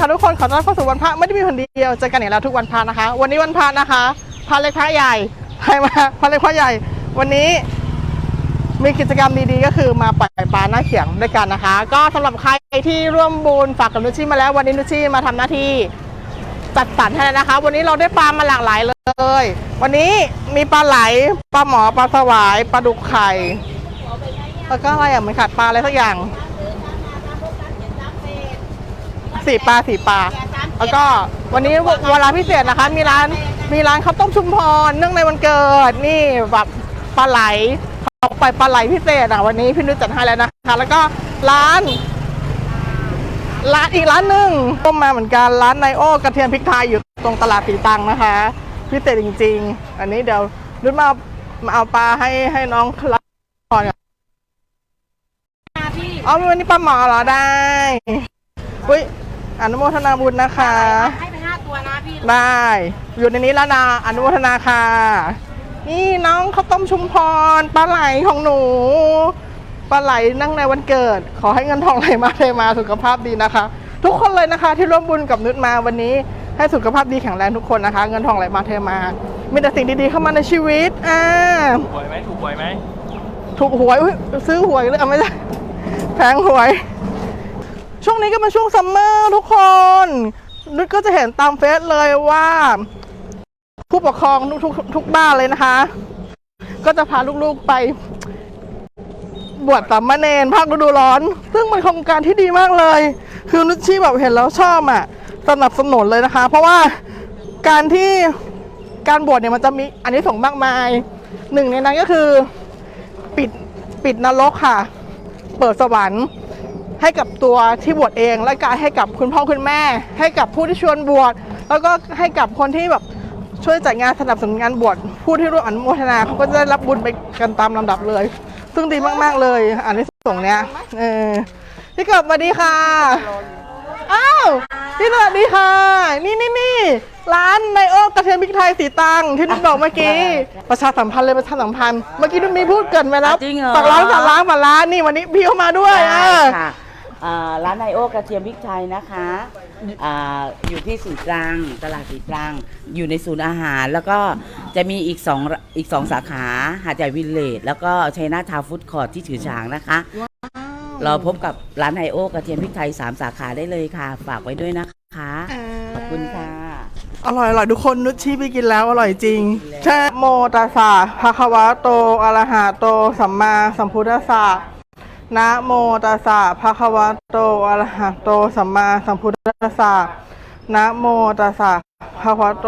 ค่ะทุกคนขอต้อนรับเข้าสู่วันพระไม่ได้มีคนเดียวเจอกันอีกแล้วทุกวันพระนะคะ วันนี้วันพระนะคะพระเล็กพระใหญ่ใครมาพระเล็กพระใหญ่ วันนี้มีกิจกรรมดีๆ ก็คือมาปล่อยปลาหน้าเขียงด้วยกันนะคะ ก็สำหรับใครที่ร่วมบุญฝากกับนุชชี่มาแล้ววันนี้นุชชี่มาทำหน้าที่จัดสรรให้แล้วนะคะ วันนี้เราได้ปลามาหลากหลายเลย วันนี้มีปลาไหลปลาหมอปลาสวายปลาดุกไข่แล้วก็อะไรอะมือนขาดปลาอะไรสักอย่าง สี่ปลาสี่ปลาแล้วก็วันนี้เวลาพิเศษนะคะ มีร้านมีร้านข้าวต้มชุมพรเนื่องในวันเกิดนี่แบบปลาไหลเขาไปปลาไหลพิเศษอะวันนี้พี่นุชจัดให้แล้วนะคะ แล้วก็ร้านร้านอีกร้านหนึ่งก็มาเหมือนกันร้านไนโอกระเทียมพริกไทยอยู่ตรงตลาดสีตังนะคะ พิเศษจริง ๆ อันนี้เดี๋ยวนุชมามาเอาปลาให้ให้น้องรับก่อนพี่อ๋อวันนี้ปลาหมอเหรอได้อุ้ย อนุโมทนาบุญนะคะ ให้ไปห้าตัวนะพี่ได้ อยู่ในนี้แล้วนะอนุโมทนาค่ะ นี่น้องข้าวต้มชุมพรปลาไหลของหนู ปลาไหลนั่งในวันเกิด ขอให้เงินทองไหลมาเทมาสุขภาพดีนะคะ ทุกคนเลยนะคะ ที่ร่วมบุญกับนุชมาวันนี้ ให้สุขภาพดีแข็งแรงทุกคนนะคะ เงินทองไหลมาเทมา มีแต่สิ่งดีๆเข้ามาในชีวิตอ่าถูกหวยไหมถูกหวยไหมถูกหวยอุ๊ยซื้อหวยหรือเอาไม่ใช่แพงหวย ช่วงนี้ก็เป็นช่วงซัมเมอร์ทุกคนนุชก็จะเห็นตามเฟซเลยว่า ผู้ปกครองทุกทุกทุกบ้านเลยนะคะ ก็จะพาลูกๆไป บวชสามเณรภาคฤดูร้อน ซึ่งเป็นโครงการที่ดีมากเลย คือนุชชี่แบบเห็นแล้วชอบอะสนับสนุนเลยนะคะ เพราะว่าการที่การบวชเนี่ยมันจะมีอันนี้ส่งมากมายหนึ่งในนั้นก็คือ ปิดปิดนรกค่ะ เปิดสวรรค์ ให้กับตัวที่บวชเอง และก็ให้กับคุณพ่อคุณแม่ ให้กับผู้ที่ชวนบวชแล้วก็ให้กับคนที่แบบช่วยจัดงานสนับสนุนงานบวชผู้ที่ร่วมอนุโมทนาเขาก็จะได้รับบุญไปกันตามลำดับเลย ซึ่งดีมาก ๆ เลยอันนี้ส่งส์เนี้ยเออพี่กบสวัสดีค่ะอ้าวพี่สวัสดีค่ะ นี่นี่นี่ร้านไนโอกระเทียมพริกไทยสีตังที่นุชบอกเมื่อกี้ ประชาสัมพันธ์เลยประชาสัมพันธ์เมื่อกี้นุชมีพูดเกรินไปแล้วจริงเหรอฝากร้านฝากร้านฝากร้านนี่วันนี้พี่เข้ามาด้วยได้อ่าค่ะ อ่าร้านไนโอกระเทียมพริกไทยนะคะอ่าอยู่ที่ศูนย์กลางตลาดสีตรัง อยู่ในศูนย์อาหาร แล้วก็จะมีอีกสองอีกสองสาขาหาดใหญ่วิลเลจแล้วก็ชัยนาทาวน์ฟู้ดคอร์ทที่ถือฉางนะคะเราพบกับร้านไนโอกระเทียมพริกไทยสามสาขาได้เลยค่ะ ฝากไว้ด้วยนะคะขอบคุณค่ะ อร่อยอร่อยทุกคนนุชชี้ไปกินแล้วอร่อยจริงใช่โมตัสสะภะคะวะโตอะระหะโต สัมมาสัมพุทธัสสะ นะโมตัสสะภะคะวะโตอะระหะโตสัมมาสัมพุทธัสสะนะโมตัสสะภะคะวะโต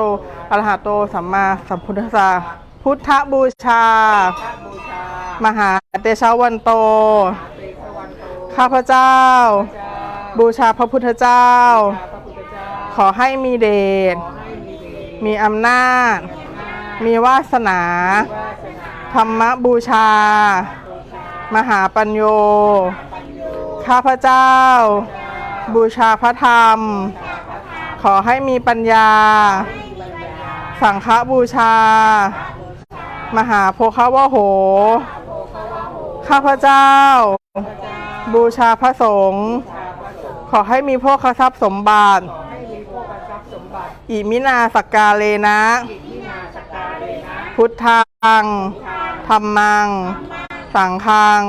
อะระหะโตสัมมาสัมพุทธัสสะพุทธบูชา มหาเตชะวันโต ข้าพเจ้า บูชาพระพุทธเจ้า ขอให้มีเดช มีอำนาจ มีวาสนา ธรรมบูชา มหาปัญโย ข้าพเจ้า บูชาพระธรรม ขอให้มีปัญญา สังฆบูชา มหาโพคาวโห ข้าพเจ้า บูชาพระสงฆ์ขอให้มีโภคทรัพย์สมบัติ อิมินาสกกาเลนะ พุทธังธรรมัง สังฆัง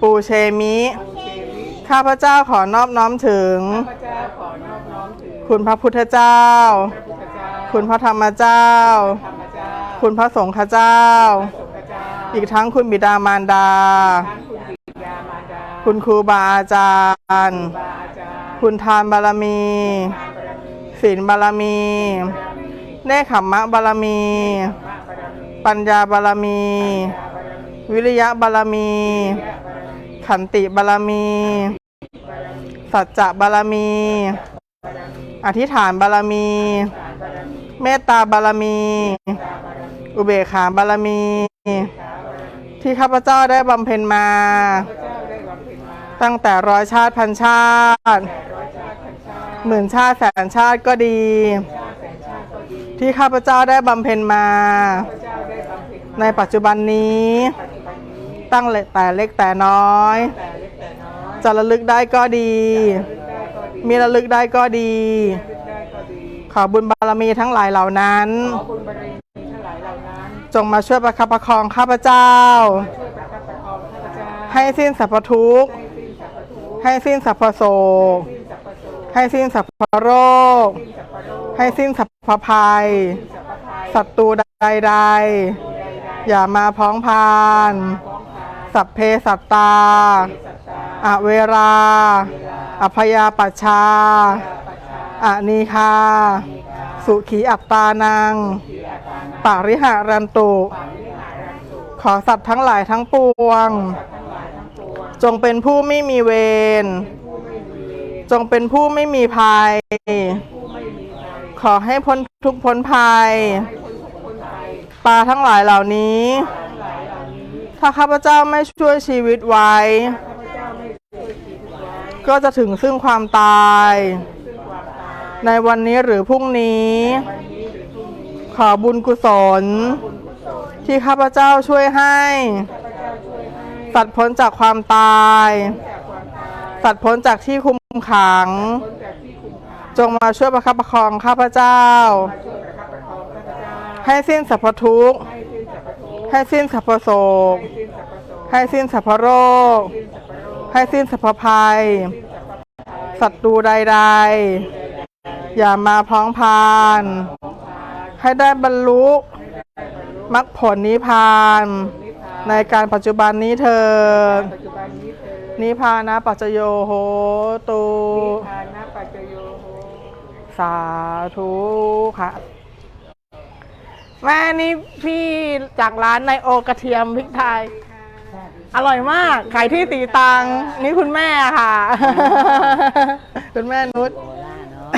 ปูเชมิ ข้าพเจ้าขอนอบน้อมถึง คุณพระพุทธเจ้า คุณพระธรรมเจ้า คุณพระสงฆ์เจ้า อีกทั้งคุณบิดามารดา คุณครูบาอาจารย์ คุณทานบารมีศีลบารมีเนคขมมะบารมี ปัญญาบารมี วิริยะบารมี ขันติบารมี สัจจะบารมี อธิษฐานบารมี เมตตาบารมี อุเบกขาบารมี ที่ข้าพเจ้าได้บำเพ็ญมา ตั้งแต่ร้อยชาติพันชาติ หมื่นชาติแสนชาติก็ดี ที่ข้าพเจ้าได้บำเพ็ญมา ในปัจจุบันนี้ ตั้งแต่เล็กแต่น้อย จะระลึกได้ก็ดี มีระลึกได้ก็ดี ขอบุญบารมีทั้งหลายเหล่านั้น จงมาช่วยประคับประคองข้าพเจ้า ให้สิ้นสรรพทุกข์ ให้สิ้นสรรพโศกให้สิ้นสรรพโรค ให้สิ้นสรรพภัยศัตรูใดๆ อย่ามาพ้องพาน สัพเพสัตตา อเวรา อพยาปัชชา อนีคา สุขีอัตตานัง ปาริหารันตุ ขอสัตว์ทั้งหลายทั้งปวง จงเป็นผู้ไม่มีเวร จงเป็นผู้ไม่มีภัย ขอให้พ้นทุกข์พ้นภัย ปลาทั้งหลายเหล่านี้ ถ้าข้าพเจ้าไม่ช่วยชีวิตไว้ ก็จะถึงซึ่งความตาย ในวันนี้หรือพรุ่งนี้ ขอบุญกุศล ที่ข้าพเจ้าช่วยให้สัตว์พ้นจากความตาย สัตว์พ้นจากที่คุมขัง จงมาช่วยประคับประคองข้าพเจ้า ให้สิ้นสรรพทุกข์ ให้สิ้นสรรพโศก ให้สิ้นสรรพโรค ให้สิ้นสรรพภัย ศัตรูใดๆ อย่ามาพร้องพาน ให้ได้บรรลุมรรคผลนิพพาน ในการปัจจุบันนี้เถิดนิพพานะปัจจโยโหตุทานะปัจจโยโหสาธุค่ะ แม่นี่พี่จากร้านในโอกระเทียมพริกไทย อร่อยมาก ขายที่ตีตัง นี่คุณแม่ค่ะ คุณแม่นุชโคราชเนาะ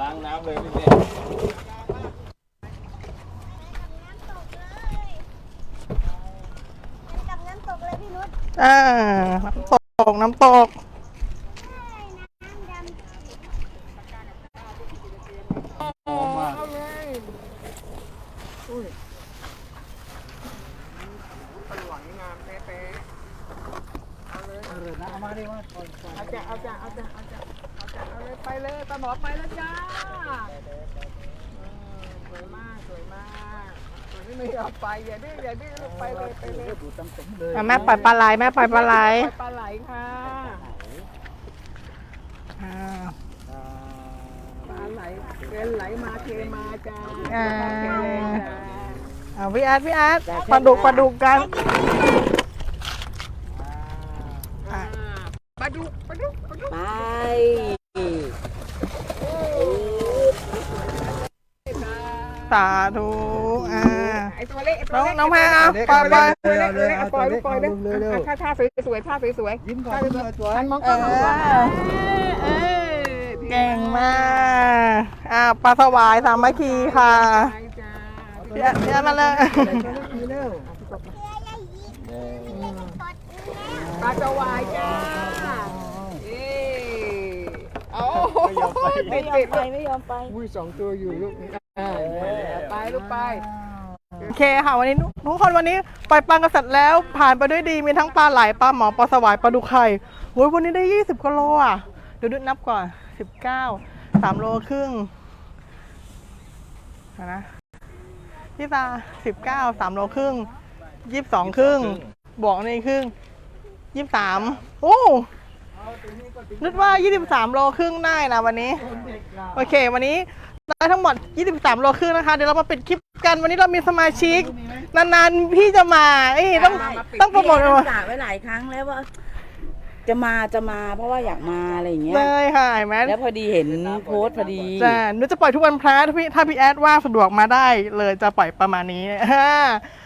ล้างน้ำเลยพี่เต้ กับน้ำตกเลย พี่นุชอ่าน้ำตก น้ำตกไหลงามแป๊ะๆเอาเลยเอนะเอามาดิว่าเอาจ้ะเอาจ้ะเอาจ้ะเอาจ้ะเอาจ้ะเอาเลยไปเลยตาหมอไปแล้วจ้าเออสวยมากสวยมาก ไม่ยอมไปอย่าดื้ออย่าดื้อลูกไปเลยไปเลยดูตั้งสมเลยอะแม่ปล่อยปลาไหลแม่ปล่อยปลาไหลปลาไหลค่ะอ่าปลาไหลเดินไหลมาเทมาจ้าอ่าเทเลยจ้าอ่าพี่อาร์ตพี่อาร์ตปลาดุกปลาดุกกันอ่าปลาดุกปลาดุกปลาดุกไปสาธุอ่าไอ ตัวเล็กไอตัวน้องเล็กน้องแพรเอาปล่อยปล่อยตัวเล็กตัวเล็กเอาปล่อยลูกปล่อยเลยท่าท่าสวยสวยท่าสวยสวยยิ้มก่อนสวยมองเอกล้องมองกล้องอเออเก่งมากอ่าปลาสวายสามัคคีค่ะไปจ้าพี่อาร์ตพี่อาร์ตมาเลยปลาจะวายจ้าเอ้โอ้ติดติดไปไม่ยอมไปอุ้ยสองตัวอยู่ลูกอ่าไปลูกไป โอเคค่ะวันนี้ทุกคนวันนี้ปล่อยปลากันเสร็จแล้วผ่านไปด้วยดีมีทั้งปลาไหลปลาหมอปลาสวายปลาดุกไข่โอ้ยวันนี้ได้ 20กิโลอะเดี๋ยวดูนับก่อน 19 3โลครึ่งเดี๋ยวนะพี่ตา19 3โลครึ่ง22ครึ่งบวกนี่ครึ่ง23โอ้นึกว่า23โลครึ่งได้นะวันนี้ โอเค วันนี้ ได้ทั้งหมด 23 โลครึ่งนะคะ เดี๋ยวเรามาปิดคลิปกัน วันนี้เรามีสมาชิก นานๆ พี่จะมา เอ้ยต้องต้องโปรโมทพี่เลยแอนกะไว้หลายครั้งแล้วว่าจะมาจะมาเพราะว่าอยากมาอะไรอย่างเงี้ยเลยค่ะเห็นไหมแล้วพอดีเห็นโพสต์พอดีจะหนูจะปล่อยทุกวันพระถ้าพี่ถ้าพี่แอดว่างสะดวกมาได้เลยจะปล่อยประมาณนี้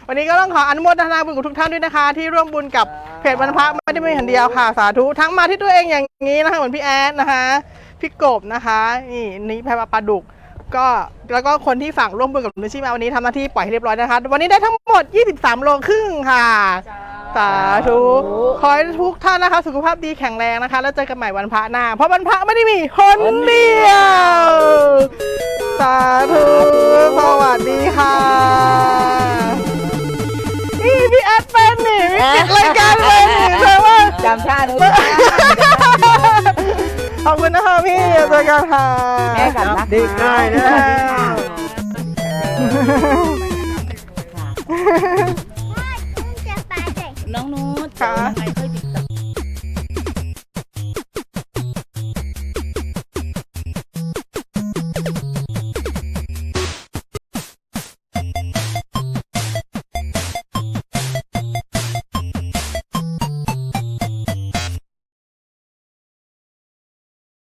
วันนี้ก็ต้องขออนุโมทนาบุญกับทุกท่านด้วยนะคะ ที่ร่วมบุญกับเพจวันพระไม่ได้ไม่หันเดียวค่ะสาธุทั้งมาที่ตัวเองอย่างนี้นะคะเหมือนพี่แอดนะคะพี่กบนะคะนี่นี่แพรปลาดุก ก็แล้วก็คนที่ฝากร่วมบุญกับนุชชีมาวันนี้ทำหน้าที่ปล่อยให้เรียบร้อยนะคะ วันนี้ได้ทั้งหมด 23 โลครึ่งค่ะ สาธุขอให้ทุกท่านนะคะ สุขภาพดีแข็งแรงนะคะ แล้วเจอกันใหม่วันพระหน้า เพราะวันพระไม่ได้มีคนเดียว สาธุสวัสดีค่ะนี่พี่แอดเป็นนี่พี่ปิดรายการเลยนี่เธอว่า จำท่านุชข อบคุณนะคะพี่เจอกันค่ะแม่กับนักดีได้นะจะไปเด็กน้องนุชค่ะทำไมค่อยติด